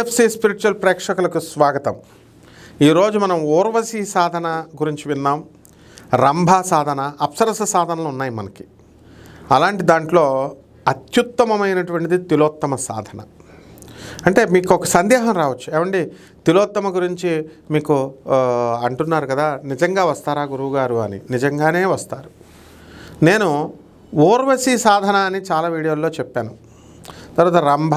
TFC spiritual ప్రేక్షకులకు స్వాగతం. ఈరోజు మనం ఊర్వశి సాధన గురించి విన్నాం. రంభ సాధన అప్సరస సాధనలు ఉన్నాయి మనకి. అలాంటి దాంట్లో అత్యుత్తమమైనటువంటిది తిలోత్తమ సాధన. అంటే మీకు ఒక సందేహం రావచ్చు. ఏమండి? తిలోత్తమ గురించి మీకు అంటున్నారు కదా నిజంగా వస్తారా గురువుగారు? అని. నిజంగానే వస్తారు. నేను ఊర్వశి సాధన అని చాలా వీడియోల్లో చెప్పాను. తర్వాత రంభ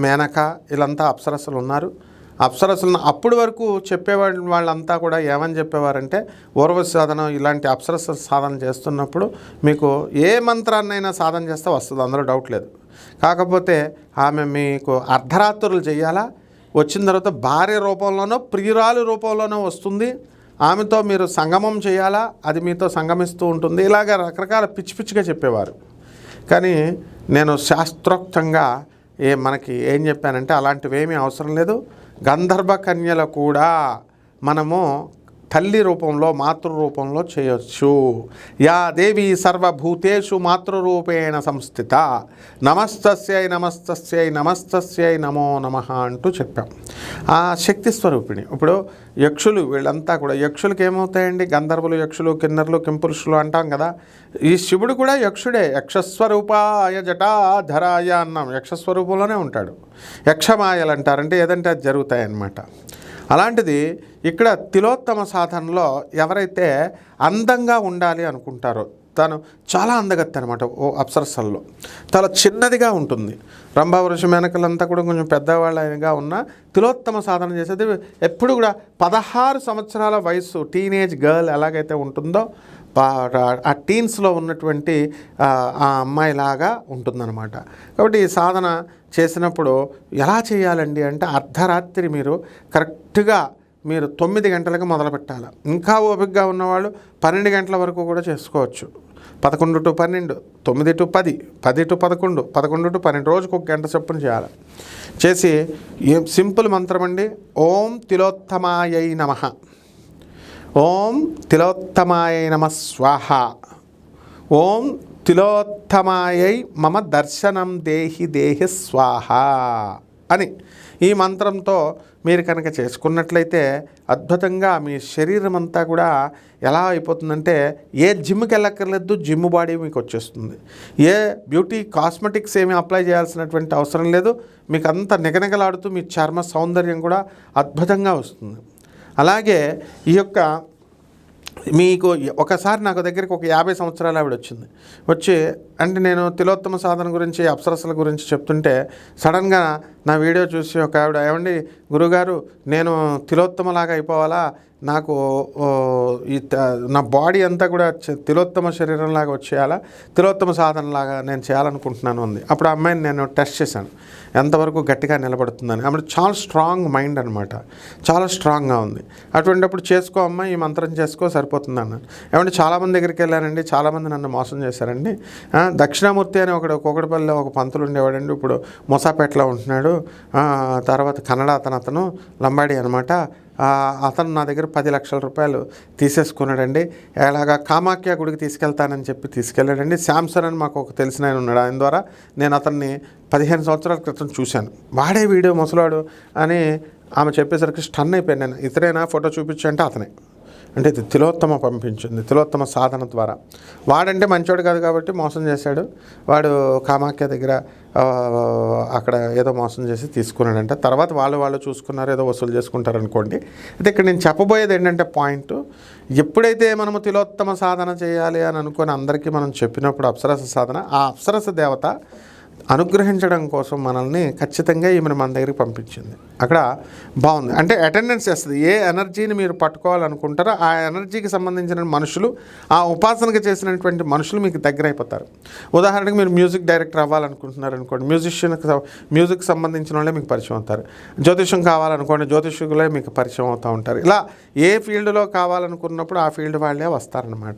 మేనక వీళ్ళంతా అప్సరస్సులు ఉన్నారు. అప్సరస్సులను అప్పటి వరకు చెప్పేవాళ్ళు వాళ్ళంతా కూడా ఏమని చెప్పేవారంటే ఊర్వశి సాధన ఇలాంటి అప్సరస్సు సాధన చేస్తున్నప్పుడు మీకు ఏ మంత్రాన్నైనా సాధన చేస్తే వస్తుంది అందులో డౌట్ లేదు. కాకపోతే ఆమె మీకు అర్ధరాత్రులు చేయాలా? వచ్చిన తర్వాత భార్య రూపంలోనో ప్రియురాలు రూపంలోనో వస్తుంది. ఆమెతో మీరు సంగమం చేయాలా? అది మీతో సంగమిస్తూ ఉంటుంది. ఇలాగ రకరకాల పిచ్చి పిచ్చిగా చెప్పేవారు. కానీ నేను శాస్త్రోక్తంగా ఏ మనకి ఏం చెప్పానంటే అలాంటివి ఏమీ అవసరం లేదు. గంధర్వ కన్యల కూడా మనము తల్లి రూపంలో మాతృ రూపంలో చేయొచ్చు. యా దేవి సర్వభూతేషు మాతృరూపేణ సంస్థిత. నమస్తస్యై నమస్తస్యై నమస్తస్యై నమో నమ అంటూ చెప్పాం. ఆ శక్తి స్వరూపిణి. ఇప్పుడు యక్షులు వీళ్ళంతా కూడా యక్షులకి ఏమవుతాయండి? గంధర్వులు యక్షులు కిన్నర్లు కింపురుషులు అంటాం కదా. ఈ శివుడు కూడా యక్షుడే. యక్షస్వరూపాయ జటాధరాయ అన్నాం. యక్షస్వరూపంలోనే ఉంటాడు. యక్షమాయలు అంటారంటే ఏదంటే అది జరుగుతాయన్నమాట. అలాంటిది ఇక్కడ తిలోత్తమ సాధనలో ఎవరైతే అందంగా ఉండాలి అనుకుంటారో తను చాలా అందగత్తి అనమాట ఓ అప్సరసల్లో. చాలా చిన్నదిగా ఉంటుంది. రంభావృష మేనకలంతా కూడా కొంచెం పెద్దవాళ్ళగా ఉన్న తిలోత్తమ సాధన చేసేది ఎప్పుడు కూడా పదహారు సంవత్సరాల వయసు టీనేజ్ గర్ల్ ఎలాగైతే ఉంటుందో పా- ఆ టీన్స్లో ఉన్నటువంటి ఆ ఆ అమ్మాయిలాగా ఉంటుందన్నమాట. కాబట్టి ఈ సాధన చేసినప్పుడు ఎలా చేయాలండి అంటే అర్ధరాత్రి మీరు కరెక్ట్గా మీరు తొమ్మిది గంటలకు మొదలు పెట్టాలి. ఇంకా ఓపికగా ఉన్నవాళ్ళు పన్నెండు గంటల వరకు కూడా చేసుకోవచ్చు. పదకొండు టు పన్నెండు తొమ్మిది టు పది పది టు పదకొండు పదకొండు టు పన్నెండు రోజుకు ఒక గంట చొప్పున చేయాలి. చేసి ఏం సింపుల్ మంత్రం అండి ఓం తిలోత్తమాయై నమః. ఓం తిలోత్తమాయ నమ స్వాహ. ఓం తిలోత్తమాయై మమ దర్శనం దేహి దేహి స్వాహ అని ఈ మంత్రంతో మీరు కనుక చేసుకున్నట్లయితే అద్భుతంగా మీ శరీరం అంతా కూడా ఎలా అయిపోతుందంటే ఏ జిమ్కి వెళ్ళక్కర్లేదు జిమ్ బాడీ మీకు వచ్చేస్తుంది. ఏ బ్యూటీ కాస్మెటిక్స్ ఏమి అప్లై చేయాల్సినటువంటి అవసరం లేదు. మీకు అంత నిగనిగలాడుతూ మీ చర్మ సౌందర్యం కూడా అద్భుతంగా వస్తుంది. అలాగే ఈ యొక్క మీకు ఒకసారి నాకు దగ్గరికి ఒక యాభై సంవత్సరాలు ఆవిడ వచ్చింది. వచ్చి అంటే నేను తిలోత్తమ సాధన గురించి అప్సరసల గురించి చెప్తుంటే సడన్గా నా వీడియో చూసి ఒక ఆవిడ ఏమండి గురుగారు నేను తిలోత్తమలాగా అయిపోవాలా? నాకు ఈ నా బాడీ అంతా కూడా తిలోత్తమ శరీరంలాగా వచ్చేయాలా? తిలోత్తమ సాధనలాగా నేను చేయాలనుకుంటున్నాను ఉంది అప్పుడు ఆ అమ్మాయిని నేను టెస్ట్ చేశాను. ఎంతవరకు గట్టిగా నిలబడుతుందని. ఆమె చాలా స్ట్రాంగ్ మైండ్ అనమాట చాలా స్ట్రాంగ్గా ఉంది. అటువంటిప్పుడు చేసుకో అమ్మాయి ఈ మంత్రం చేసుకో సరిపోతుంది అన్నాను ఏమంటే చాలామంది దగ్గరికి వెళ్ళానండి చాలామంది నన్ను మోసం చేశారండి. దక్షిణామూర్తి అని ఒకడు కోకటిపల్లిలో ఒక పంతులు ఉండేవాడండి. ఇప్పుడు మొసాపేటలో ఉంటున్నాడు. తర్వాత కన్నడ అతను అతను లంబాడి అనమాట అతను నా దగ్గర పది లక్షల రూపాయలు తీసేసుకున్నాడండి. ఎలాగా కామాఖ్య గుడికి తీసుకెళ్తానని చెప్పి తీసుకెళ్ళాడండి. శాంసన్ అని మాకు ఒక తెలిసిన ఆయన ఉన్నాడు. ఆయన ద్వారా నేను అతన్ని పదిహేను సంవత్సరాల క్రితం చూశాను. వాడే వీడియో ముసలాడు అని ఆమె చెప్పేసరికి స్టన్ అయిపోయాను నేను. ఇతరేనా ఫోటో చూపించంటే అతనే. అంటే ఇది తిలోత్తమ పంపించింది తిలోత్తమ సాధన ద్వారా. వాడంటే మంచోడు కాదు కాబట్టి మోసం చేశాడు. వాడు కామాఖ్య దగ్గర అక్కడ ఏదో మోసం చేసి తీసుకున్నాడంట. తర్వాత వాళ్ళు వాళ్ళు చూసుకున్నారు ఏదో వసూలు చేసుకుంటారు అనుకోండి. అయితే ఇక్కడ నేను చెప్పబోయేది ఏంటంటే పాయింట్ ఎప్పుడైతే మనము తిలోత్తమ సాధన చేయాలి అని అనుకొని అందరికీ మనం చెప్పినప్పుడు అప్సరస సాధన ఆ అప్సరస దేవత అనుగ్రహించడం కోసం మనల్ని ఖచ్చితంగా ఈమెను మన దగ్గరికి పంపించింది. అక్కడ బాగుంది. అంటే అటెండెన్స్ వేస్తుంది ఏ ఎనర్జీని మీరు పట్టుకోవాలనుకుంటారో ఆ ఎనర్జీకి సంబంధించిన మనుషులు ఆ ఉపాసనకు చేసినటువంటి మనుషులు మీకు దగ్గర అయిపోతారు ఉదాహరణకు మీరు మ్యూజిక్ డైరెక్టర్ అవ్వాలనుకుంటున్నారు అనుకోండి మ్యూజిషియన్కి మ్యూజిక్ సంబంధించిన వాళ్ళే మీకు పరిచయం అవుతారు. జ్యోతిష్యం కావాలనుకోండి జ్యోతిష్యులే మీకు పరిచయం అవుతూ ఉంటారు. ఇలా ఏ ఫీల్డ్లో కావాలనుకున్నప్పుడు ఆ ఫీల్డ్ వాళ్ళే వస్తారనమాట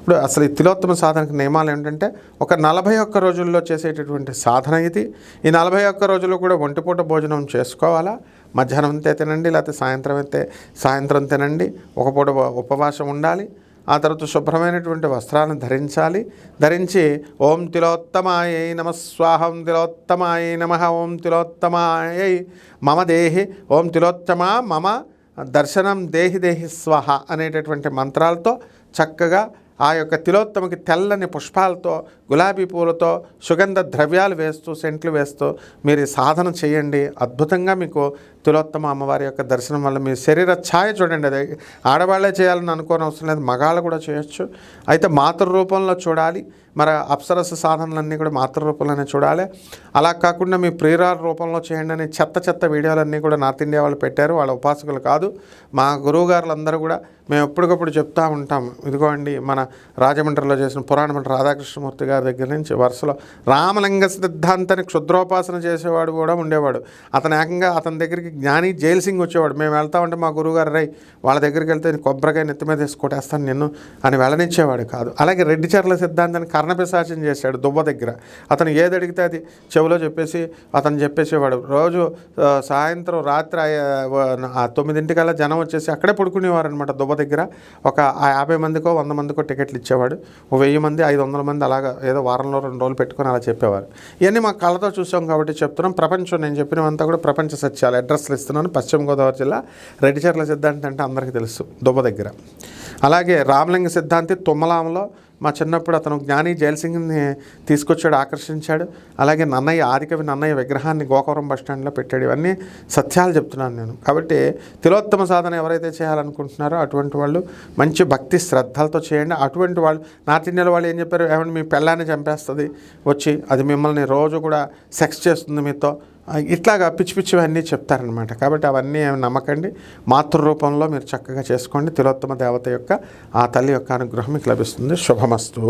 ఇప్పుడు అసలు ఈ తిలోత్తమ సాధనకు నియమాలు ఏంటంటే ఒక నలభై ఒక్క రోజుల్లో చేసేటటువంటి సాధన ఇది. ఈ నలభై ఒక్క రోజుల్లో కూడా ఒంటిపూట భోజనం చేసుకోవాలా? మధ్యాహ్నం అంతే తినండి లేకపోతే సాయంత్రం అయితే సాయంత్రం తినండి. ఒక పూట ఉపవాసం ఉండాలి. ఆ తర్వాత శుభ్రమైనటువంటి వస్త్రాలను ధరించాలి. ధరించి ఓం తిలోత్తమాయై నమ స్వాహం తిలోత్తమాయై నమ ఓం తిలోత్తమాయై మమ దేహి ఓం తిలోత్తమా మమ దర్శనం దేహి దేహి స్వహ అనేటటువంటి మంత్రాలతో చక్కగా ఆ యొక్క తిలోత్తమకి తెల్లని పుష్పాలతో గులాబీ పూలతో సుగంధ ద్రవ్యాలు వేస్తూ సెంట్లు వేస్తూ మీరు ఈ సాధన చేయండి. అద్భుతంగా మీకు తులోత్తమ అమ్మవారి యొక్క దర్శనం వల్ల మీ శరీర ఛాయ చూడండి అది ఆడవాళ్ళే చేయాలని అనుకోని అవసరం లేదు మగాళ్ళు కూడా చేయొచ్చు. అయితే మాతృ రూపంలో చూడాలి మరి అప్సరస సాధనలన్నీ కూడా మాతృ రూపంలోనే చూడాలి. అలా కాకుండా మీ ప్రియురాల రూపంలో చేయండి అని చెత్త చెత్త వీడియోలన్నీ కూడా నార్త్ ఇండియా వాళ్ళు పెట్టారు వాళ్ళ ఉపాసకులు కాదు మా గురువుగారులందరూ కూడా మేము ఎప్పటికప్పుడు చెప్తూ ఉంటాం ఇదిగోండి మన రాజమండ్రిలో చేసిన పురాణ మండలి రాధాకృష్ణమూర్తి గారి దగ్గర నుంచి వరుసలో రామలింగ సిద్ధాంతాన్ని క్షుద్రోపాసన చేసేవాడు కూడా ఉండేవాడు. అతను ఏకంగా అతని దగ్గరికి జ్ఞాని జైల్ సింగ్ వచ్చేవాడు. మేము వెళ్తా ఉంటే మా గురువుగారు రై వాళ్ళ దగ్గరికి వెళ్తే కొబ్బరికాయ నెత్తి మీద తీసుకొట్టేస్తాను నిన్ను అని వెళ్ళనిచ్చేవాడు కాదు. అలాగే రెడ్డి చర్ల సిద్ధాంతాన్ని కర్ణపిశాచం చేశాడు దువ్వ దగ్గర. అతను ఏది అడిగితే అది చెవిలో చెప్పేసి అతను చెప్పేసేవాడు. రోజు సాయంత్రం రాత్రి తొమ్మిదింటికల్లా జనం వచ్చేసి అక్కడే పడుకునేవారు అనమాట దగ్గర. ఒక యాభై మందికో వంద మందికో టికెట్లు ఇచ్చేవాడు. వెయ్యి మంది ఐదు వందల మంది అలాగా ఏదో వారంలో రెండు రోజులు పెట్టుకొని అలా చెప్పేవారు. ఇవన్నీ మా కళ్ళతో చూసాం కాబట్టి చెప్తున్నాం. ప్రపంచం నేను చెప్పినవంతా కూడా ప్రపంచ సత్యాలు. అడ్రస్లు ఇస్తున్నాను పశ్చిమ గోదావరి జిల్లా రెడ్డిచర్ల సిద్ధాంతి అంటే అందరికీ తెలుసు దుబ్బ దగ్గర. అలాగే రామలింగ సిద్ధాంతి తుమ్మలాంలో మా చిన్నప్పుడు అతను జ్ఞాని జైల్సింగ్ని తీసుకొచ్చాడు ఆకర్షించాడు. అలాగే నన్నయ్య ఆదికవి నన్నయ్య విగ్రహాన్ని గోకవరం బస్ స్టాండ్లో పెట్టాడు. ఇవన్నీ సత్యాలు చెప్తున్నాను నేను. కాబట్టి తిలోత్తమ సాధన ఎవరైతే చేయాలనుకుంటున్నారో అటువంటి వాళ్ళు మంచి భక్తి శ్రద్ధలతో చేయండి. అటువంటి వాళ్ళు నార్త్ ఇండియాలో వాళ్ళు ఏం చెప్పారు? ఏమంటే మీ పెళ్ళాన్ని చంపేస్తుంది వచ్చి అది మిమ్మల్ని రోజు కూడా సెక్స్ చేస్తుంది మీతో. ఇట్లాగా పిచ్చి పిచ్చివన్నీ చెప్తారనమాట కాబట్టి అవన్నీ నమ్మకండి. మాతృరూపంలో మీరు చక్కగా చేసుకోండి. తిలోత్తమ దేవత యొక్క ఆ తల్లి యొక్క అనుగ్రహం మీకు లభిస్తుంది. శుభమస్తు.